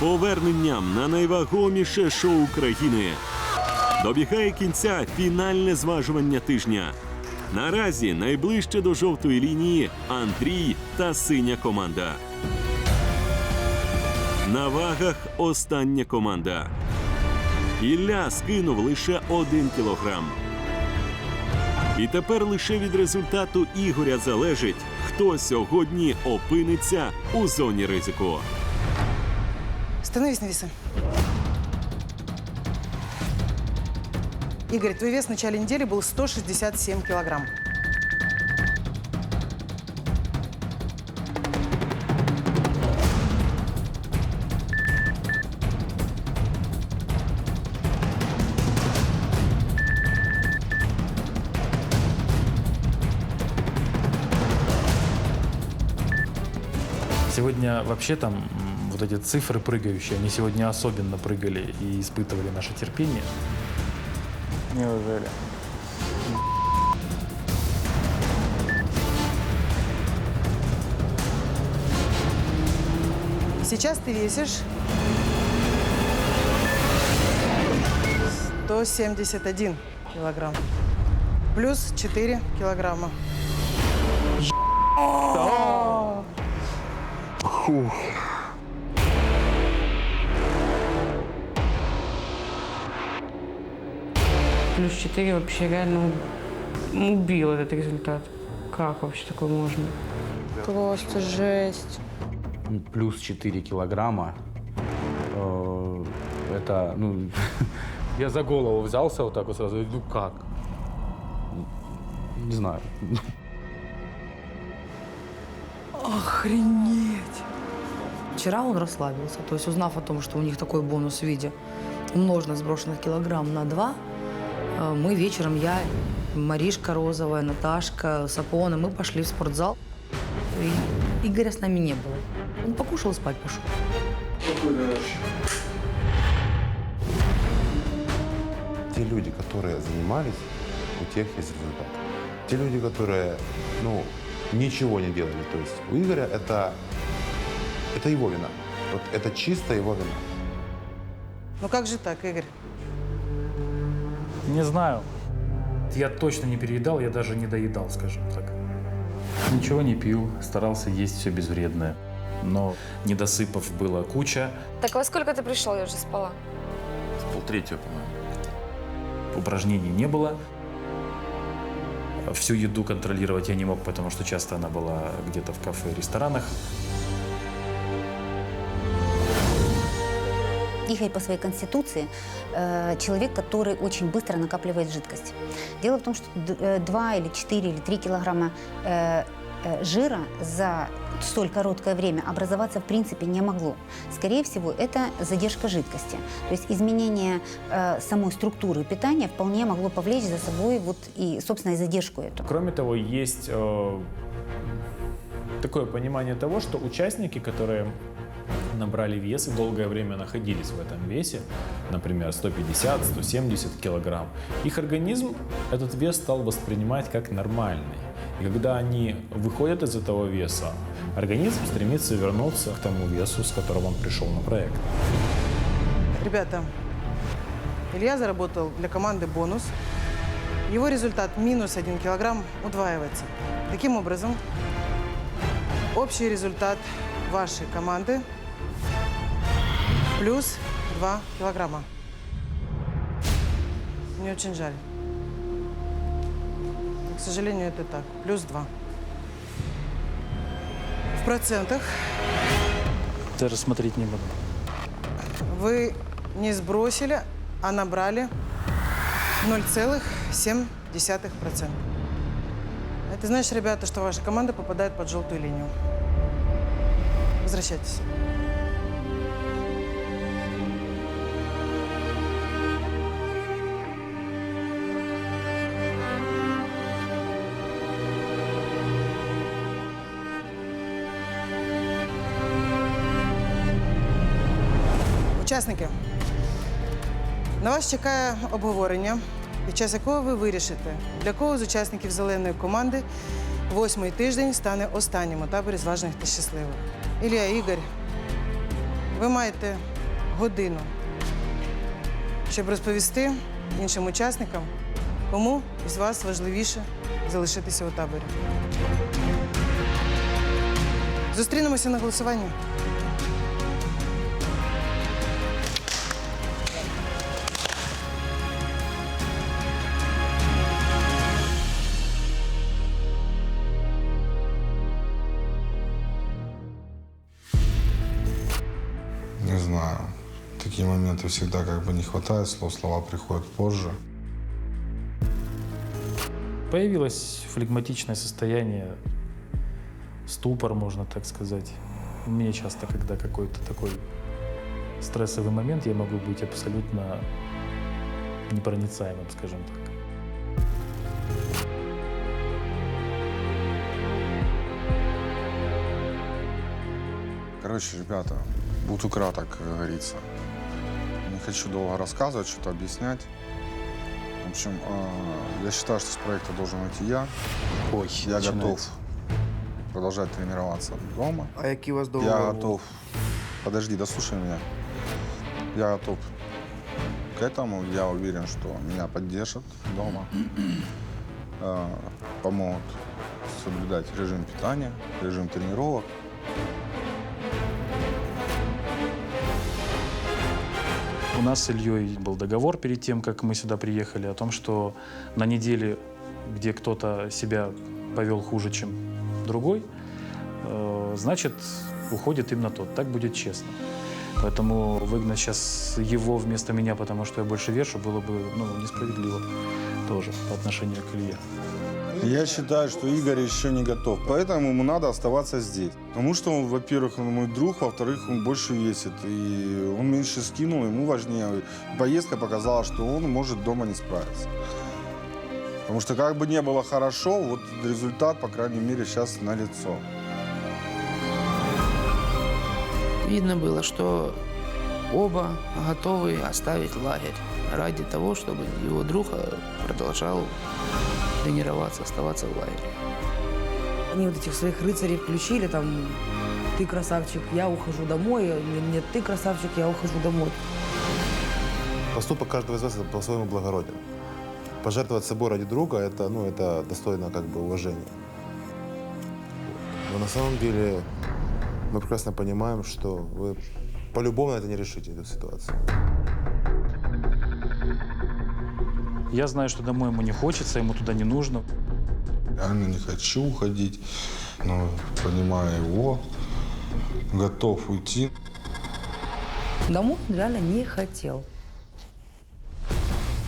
поверненням на найвагоміше шоу країни. Добігає кінця фінальне зважування тижня. Наразі найближче до жовтої лінії Андрій та синя команда. На вагах остання команда. Ілля скинув лише один кілограм. І тепер лише від результату Ігоря залежить, хто сьогодні опиниться у зоні ризику. Становись на весы. Игорь, твой вес в начале недели был 167 килограмм. Сегодня вообще там вот эти цифры прыгающие, они сегодня особенно прыгали и испытывали наше терпение. Неужели? Сейчас ты весишь 171 килограмм. Плюс 4 килограмма. Плюс 4 вообще реально убил этот результат. Как вообще такое можно? Просто жесть. Плюс 4 килограмма. Э, Это, ну, я за голову взялся вот так вот сразу. Ну как? Не знаю. Вчера он расслабился, то есть узнав о том, что у них такой бонус в виде умноженных сброшенных килограмм на два, э, мы вечером, я, Маришка Розовая, Наташка, Сапона, мы пошли в спортзал. И Игоря с нами не было. Он покушал и спать пошел. те люди, которые занимались, у тех есть результат. Те люди, которые, ну, ничего не делали, то есть у Игоря это, это его вина. Вот это чисто его вина. Ну как же так, Игорь? Не знаю. Я точно не переедал, я даже не доедал, скажем так. Ничего не пил, старался есть все безвредное. Но недосыпов было куча. Так во сколько ты пришел? Я уже спала. С полтретьего, по-моему. Упражнений не было. Всю еду контролировать я не мог, потому что часто она была где-то в кафе, ресторанах. Игорь по своей конституции э, человек, который очень быстро накапливает жидкость. Дело в том, что 2 или 4 или 3 килограмма э, э, жира за столь короткое время образоваться в принципе не могло. Скорее всего, это задержка жидкости. То есть изменение э, самой структуры питания вполне могло повлечь за собой вот и, собственно, и задержку эту. Кроме того, есть э, такое понимание того, что участники, которые набрали вес и долгое время находились в этом весе, например, 150-170 килограмм, их организм этот вес стал воспринимать как нормальный. И когда они выходят из этого веса, организм стремится вернуться к тому весу, с которого он пришел на проект. Ребята, Илья заработал для команды бонус. Его результат минус 1 килограмм удваивается. Таким образом, общий результат вашей команды плюс 2 килограмма. Мне очень жаль. К сожалению, это так. Плюс 2. В процентах Даже смотреть не буду. вы не сбросили, а набрали 0,7%. Это значит, ребята, что ваша команда попадает под желтую линию. Возвращайтесь. Учасники, на вас чекає обговорення, під час якого ви вирішите, для кого з учасників зеленої команди восьмий тиждень стане останнім у таборі зважених та щасливих. Ілля, Ігор, Ви маєте годину, щоб розповісти іншим учасникам, кому із вас важливіше залишитися у таборі. Зустрінемося на голосуванні. Такие моменты всегда как бы не хватает слов, слова приходят позже. Появилось флегматичное состояние, ступор, можно так сказать. Мне часто, когда какой-то такой стрессовый момент, я могу быть абсолютно непроницаемым, скажем так. Короче, ребята, буду краток, как говорится. Хочу долго рассказывать, что-то объяснять. В общем, э, я считаю, что с проекта должен уйти я. Ой, Я готов продолжать тренироваться дома. А які у вас Я готов. Подожди, дослушай меня. Я готов к этому. Я уверен, что меня поддержат дома. Э, Помогут соблюдать режим питания, режим тренировок. У нас с Ильей был договор перед тем, как мы сюда приехали, о том, что на неделе, где кто-то себя повел хуже, чем другой, э, значит, уходит именно тот. Так будет честно. Поэтому выгнать сейчас его вместо меня, потому что я больше вешу, было бы ну, несправедливо тоже по отношению к Илье. Я считаю, что Игорь еще не готов, поэтому ему надо оставаться здесь. Потому что он, во-первых, он мой друг, во-вторых, он больше весит, и он меньше скинул, ему важнее. Поездка показала, что он может дома не справиться. Потому что как бы не было хорошо, вот результат, по крайней мере, сейчас налицо. Видно было, что оба готовы оставить лагерь ради того, чтобы его друг э, продолжал тренироваться, оставаться в лагере. Они вот этих своих рыцарей включили, там, ты красавчик, я ухожу домой, нет, нет, ты красавчик, я ухожу домой. Поступок каждого из вас это по-своему благороден. Пожертвовать собой ради друга это, ну, это достойно как бы уважения. Но на самом деле мы прекрасно понимаем, что вы по-любому это не решите, эту ситуацию. Я знаю, что домой ему не хочется, ему туда не нужно. Реально не хочу уходить, но понимаю его, готов уйти. Домой он реально не хотел.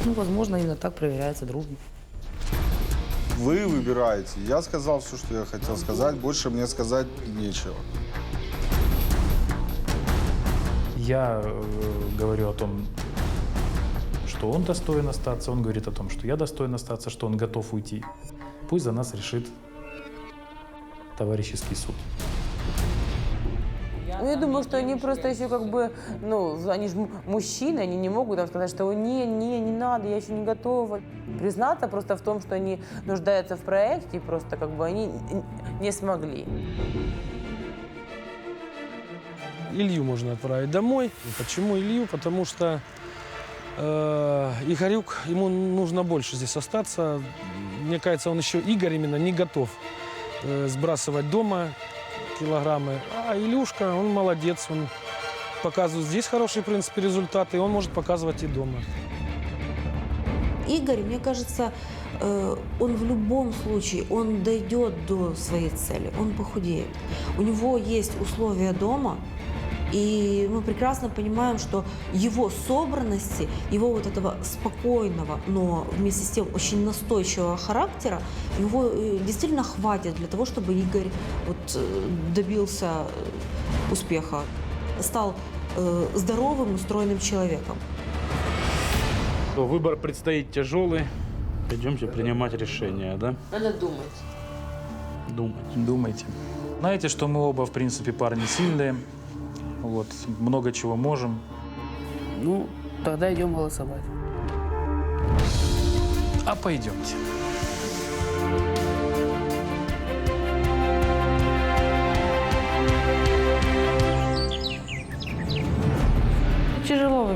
Ну, возможно, именно так проверяется дружба. Вы выбираете. Я сказал все, что я хотел сказать. Больше мне сказать нечего. Я э, говорю о том, что он достоин остаться, он говорит о том, что я достоин остаться, что он готов уйти. Пусть за нас решит товарищеский суд. Ну, я думаю, что они просто еще как бы, ну, они же мужчины, они не могут там сказать, что не, не, не надо, я еще не готова. Признаться просто в том, что они нуждаются в проекте, просто как бы они не смогли. Илью можно отправить домой. Почему Илью? Потому что Игорюк, ему нужно больше здесь остаться. Мне кажется, он еще, Игорь именно, не готов э, сбрасывать дома килограммы. А Илюшка, он молодец, он показывает здесь хорошие, в принципе, результаты, и он может показывать и дома. Игорь, мне кажется, э, он в любом случае, он дойдет до своей цели, он похудеет. У него есть условия дома, и мы прекрасно понимаем, что его собранности, его вот этого спокойного, но вместе с тем очень настойчивого характера, его э, действительно хватит для того, чтобы Игорь вот э, добился э, успеха, стал э, здоровым, устроенным человеком. Выбор предстоит тяжелый. Пойдемте принимать решение, да? Надо думать. Думать. Думайте. Знаете, что мы оба, в принципе, парни сильные. Вот, много чего можем. Ну, тогда идем голосовать. А пойдемте.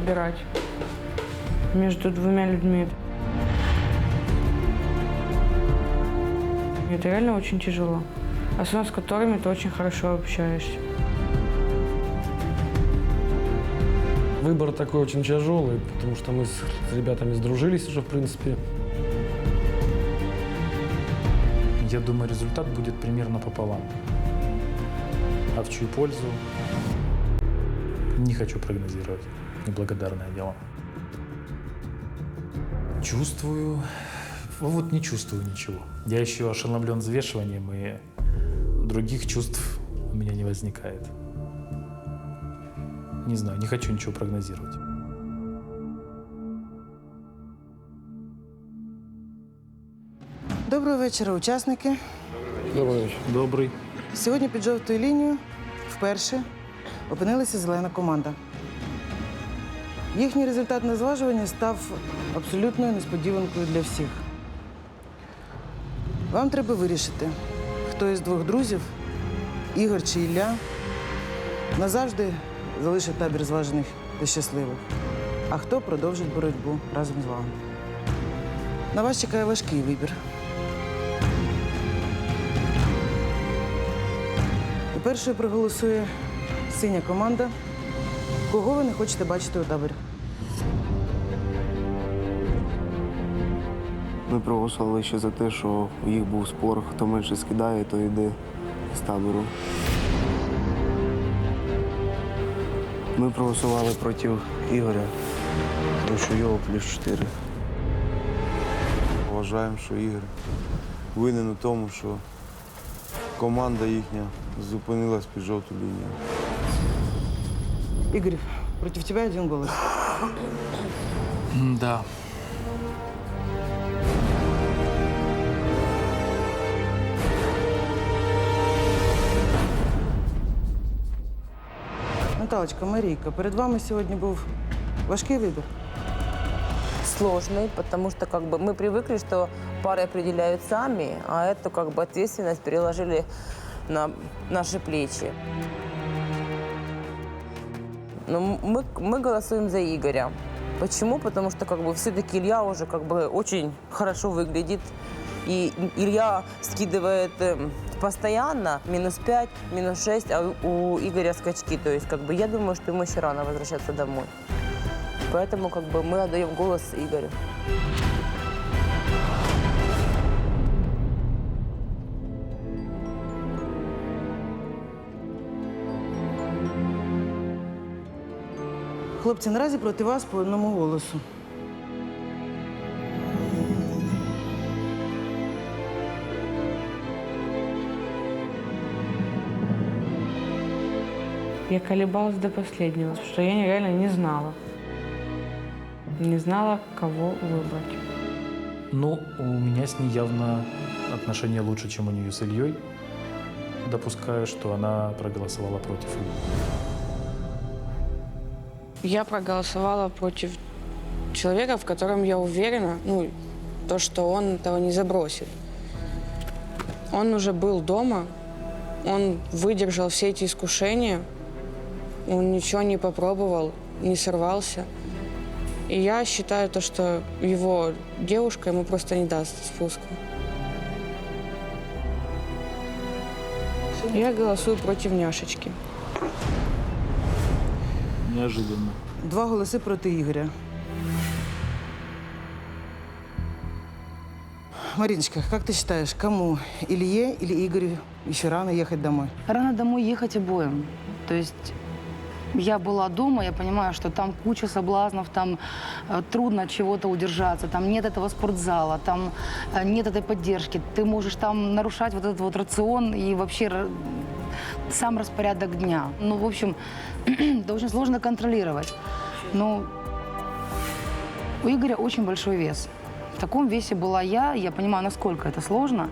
выбирать между двумя людьми. Это реально очень тяжело. Особенно с которыми ты очень хорошо общаешься. Выбор такой очень тяжелый, потому что мы с ребятами сдружились уже, в принципе. Я думаю, результат будет примерно пополам. А в чью пользу? Не хочу прогнозировать. Неблагодарное дело. Чувствую... Вот не чувствую ничего. Я еще ошеломлен взвешиванием, и других чувств у меня не возникает. Не знаю, не хочу ничего прогнозировать. Доброго вечора, учасники. Добрый. Сьогодні під жовтою лінією вперше опинилася зелена команда. Їхній результат на зважуванні став абсолютною несподіванкою для всіх. Вам треба вирішити, хто із двох друзів, Ігор чи Ілля, назавжди залишить табір зважених та щасливих, а хто продовжить боротьбу разом з вами. На вас чекає важкий вибір. І першою проголосує синя команда. Кого ви не хочете бачити у таборі? Ми проголосували ще за те, що у їх був спор, хто менше скидає, то йде з табору. Ми проголосували проти Ігоря, тому що його плюс 4. Вважаємо, що Ігор винен у тому, що команда їхня зупинилась під жовту лінію. Игорь, против тебя один голос. Да. Наталочка, Марійка, перед вами сьогодні був важкий вибір. Сложный, потому что как бы мы привыкли, что пары определяют сами, а эту как бы ответственность переложили на наши плечи. Но м- мы, мы голосуем за Игоря. Почему? Потому что как бы все-таки Илья уже как бы очень хорошо выглядит. И Илья скидывает эм, постоянно минус 5, минус 6, а у Игоря скачки. То есть как бы я думаю, что ему еще рано возвращаться домой. Поэтому как бы мы отдаем голос Игорю. Хлопці, наразі проти вас по одному голосу. Я колебалась до последнего, потому что я реально не знала. Не знала, кого выбрать. Ну, у меня с ней явно отношения лучше, чем у нее с Ильей. Допускаю, что она проголосовала против Ильи. Я проголосовала против человека, в котором я уверена, ну, то, что он этого не забросит. Он уже был дома, он выдержал все эти искушения, он ничего не попробовал, не сорвался. И я считаю то, что его девушка ему просто не даст спуска. Я голосую против няшечки. Неожиданно. Два голоси проти Ігоря. Мариночка, как ты считаешь, кому? Илье или Игорю еще рано ехать домой? Рано домой ехать обоим. То есть я была дома, я понимаю, что там куча соблазнов, там э, трудно от чего-то удержаться, там нет этого спортзала, там э, нет этой поддержки. Ты можешь там нарушать вот этот вот рацион и вообще сам распорядок дня. Ну, в общем, это очень сложно контролировать. Но у Игоря очень большой вес. В таком весе была я, я понимаю, насколько это сложно.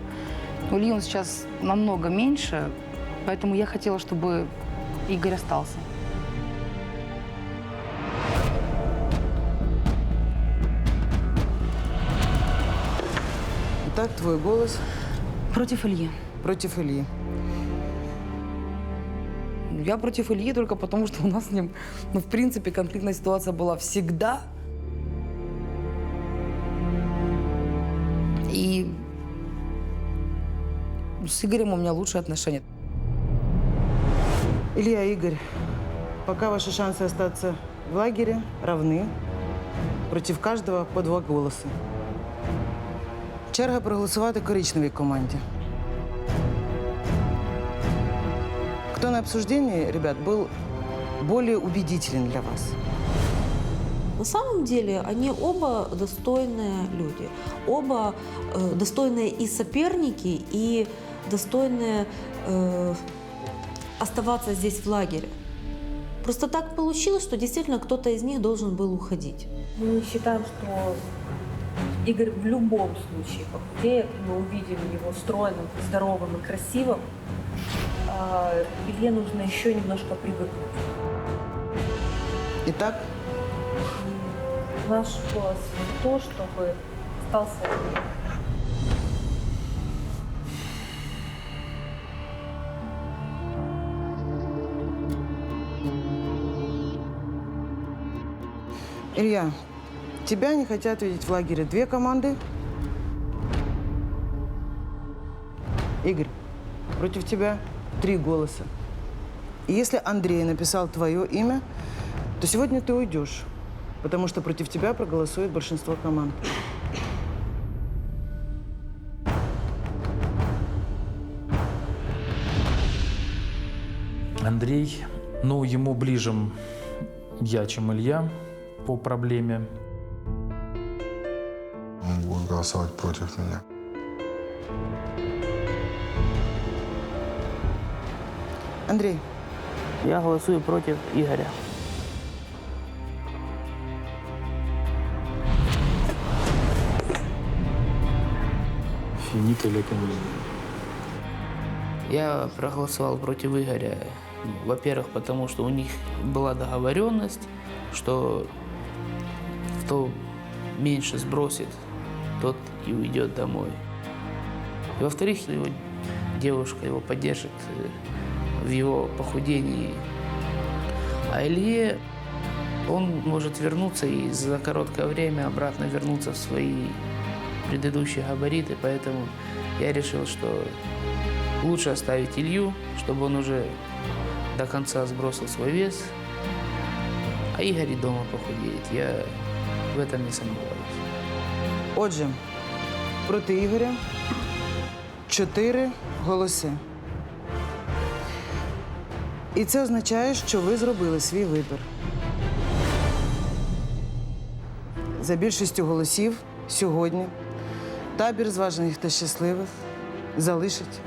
У Ильи он сейчас намного меньше, поэтому я хотела, чтобы Игорь остался. Итак, твой голос Против Ильи. против Ильи. Я против Ильи только потому, что у нас с ним, ну, в принципе, конфликтная ситуация была всегда. И с Игорем у меня лучшие отношения. Илья, Игорь, пока ваши шансы остаться в лагере равны. Против каждого по два голоси. Черга проголосувати коричневій команді. Кто на обсуждении, ребят, был более убедителен для вас? На самом деле они оба достойные люди, оба э, достойные и соперники, и достойные э, оставаться здесь в лагере. Просто так получилось, что действительно кто-то из них должен был уходить. Мы считаем, что Игорь в любом случае похудеет. Мы увидим его стройным, здоровым и красивым. А Илье нужно еще немножко привыкнуть. Итак, Наш голос то, чтобы остался Илья, тебя не хотят видеть в лагере две команды. Игорь, против тебя три голоса. И если Андрей написал твое имя, то сегодня ты уйдешь, потому что против тебя проголосует большинство команд. Андрей, ну, ему ближе я, чем Илья по проблеме. Голосовать против меня. Андрей, Я голосую против Игоря. Финита или. Я проголосовал против Игоря. Во-первых, потому что у них была договоренность, что кто меньше сбросит, тот и уйдет домой. И во-вторых, его девушка его поддержит э, в его похудении. А Илье, он может вернуться и за короткое время обратно вернуться в свои предыдущие габариты, поэтому я решил, что лучше оставить Илью, чтобы он уже до конца сбросил свой вес, а Игорь дома похудеет. Я в этом не сомневаюсь. Отже, проти Ігоря чотири голоси. І це означає, що ви зробили свій вибір. За більшістю голосів сьогодні табір зважених та щасливих залишить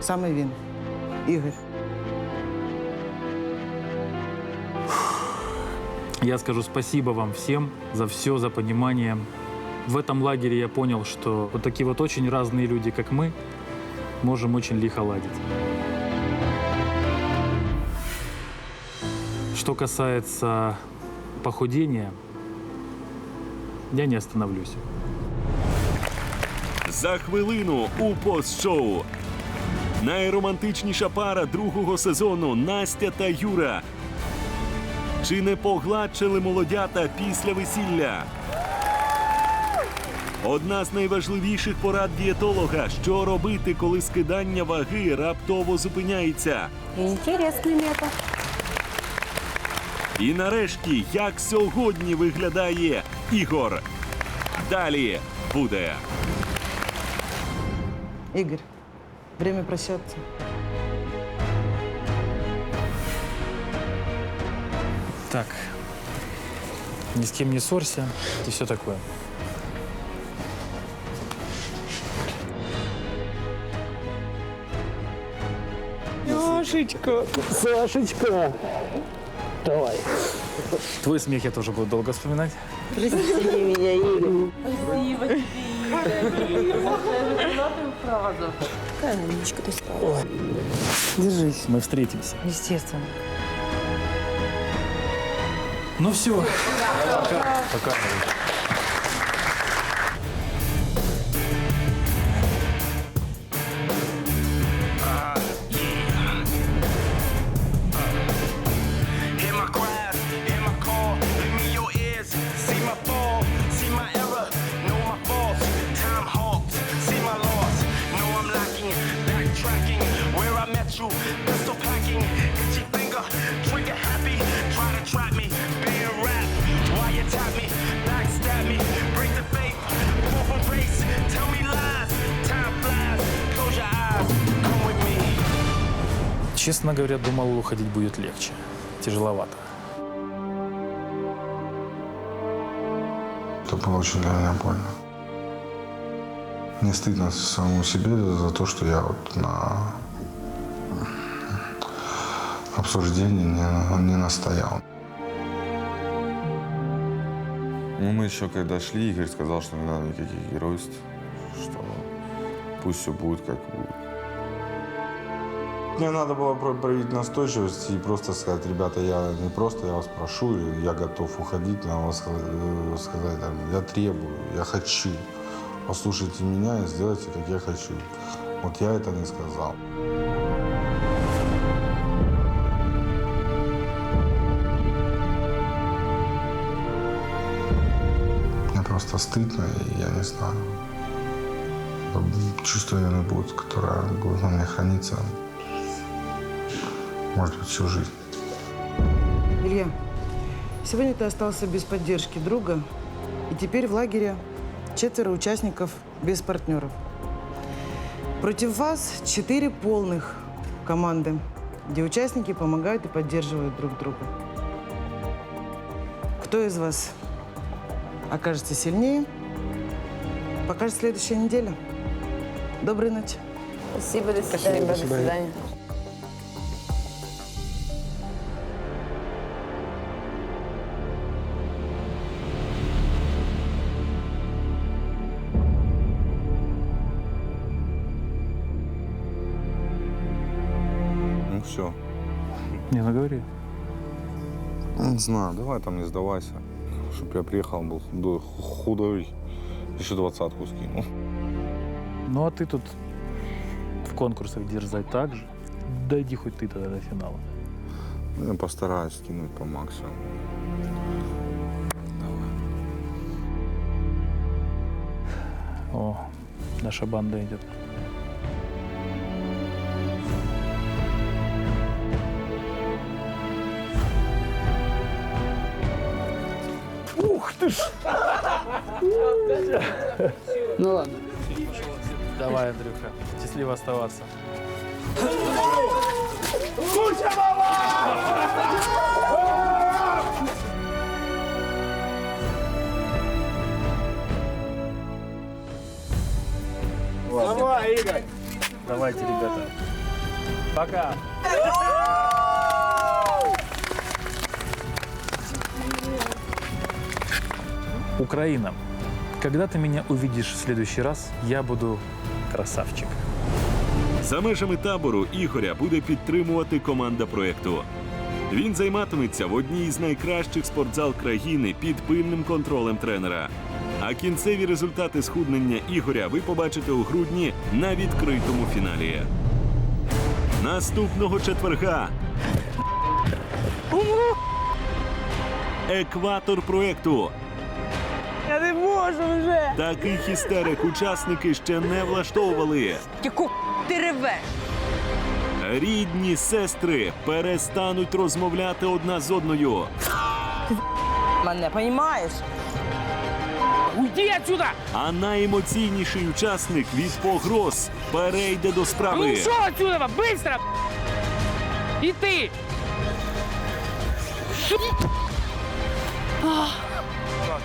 саме він, Ігор. Я скажу спасибо вам всем за все, за понимание. В этом лагере я понял, что вот такие вот очень разные люди, как мы, можем очень лихо ладить. Что касается похудения, я не остановлюсь. За хвилину у постшоу. Найромантичніша пара другого сезону Настя та Юра. Чи не погладшили молодята після весілля? Одна з найважливіших порад дієтолога: що робити, коли скидання ваги раптово зупиняється. Интересный метод. І нарешті, як сьогодні виглядає Ігор. Далі буде. Игорь, время прощаться. Так, ни с кем не ссорься и все такое. Сашечка, Сашечка, давай. Твой смех я тоже буду долго вспоминать. Прости меня, Игорь. Спасибо тебе, фраза. Какая умничка ты стала. Держись, мы встретимся. Естественно. Ну все. Пока. Пока. You. Pistol packing, itchy finger, trigger happy. Try to trap me, being rap. Why you tap me, backstab me, break the faith, pull from race. Tell me lies, time flies. Close your eyes, come with me. Честно говоря, думал, уходить будет легче. Тяжеловато. Это было очень для меня больно. Мне стыдно самому себе за то, что я вот на обсуждении не, не настоял. Ну, мы еще когда шли, Игорь сказал, что не надо никаких геройств, что пусть все будет как будет. Мне надо было про- проявить настойчивость и просто сказать, ребята, я не просто, я вас прошу, я готов уходить, вас э, сказать, там, я требую, я хочу. Послушайте меня и сделайте, как я хочу. Вот я это не сказал. Просто стыдно, и я не знаю. Чувство вины будет, которое будет на мне храниться, может быть, всю жизнь. Илья, сегодня ты остался без поддержки друга, и теперь в лагере четверо участников без партнеров. Против вас четыре полных команды, где участники помогают и поддерживают друг друга. Кто из вас окажется сильнее, покажет следующая неделя. Доброй ночи. Спасибо, до свидания. До свидания. Ну все. Не, ну говори. Не знаю, давай там не сдавайся. Чтоб я приехал, был худой, худой еще двадцатку скинул. Ну а ты тут в конкурсах дерзай так же. Дойди хоть ты тогда до финала. Ну, Я постараюсь скинуть по максимуму. О, наша банда идет. Ух ты ж! Ну ладно. Давай, Андрюха, счастливо оставаться. Давай, Игорь. Давайте, ребята. Пока. Украина. Когда ты меня увидишь в следующий раз, я буду красавчик. За межами табору Ігоря буде підтримувати команда проєкту. Він займатиметься в одній із найкращих спортзал країни під пильним контролем тренера. А кінцеві результати схуднення Ігоря ви побачите у грудні на відкритому фіналі. Наступного четверга екватор проєкту. Можу вже. Таких істерик учасники ще не влаштовували. Яку ти ревеш? Рідні сестри перестануть розмовляти одна з одною. Мене, понімаєш? Уйди отсюда! А найемоційніший учасник від погроз перейде до справи. Ушел отсюда, быстро! И ты!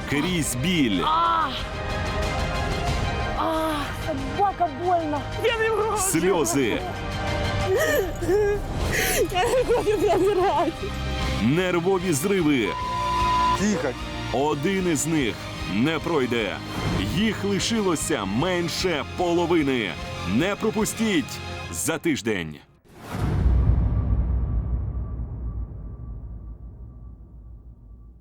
Крізь біль, А, собака больно! Я не можу! сльози, Я не хочу забирати! нервові зриви. Тихо. Один із них не пройде. Їх лишилося менше половини. Не пропустіть за тиждень.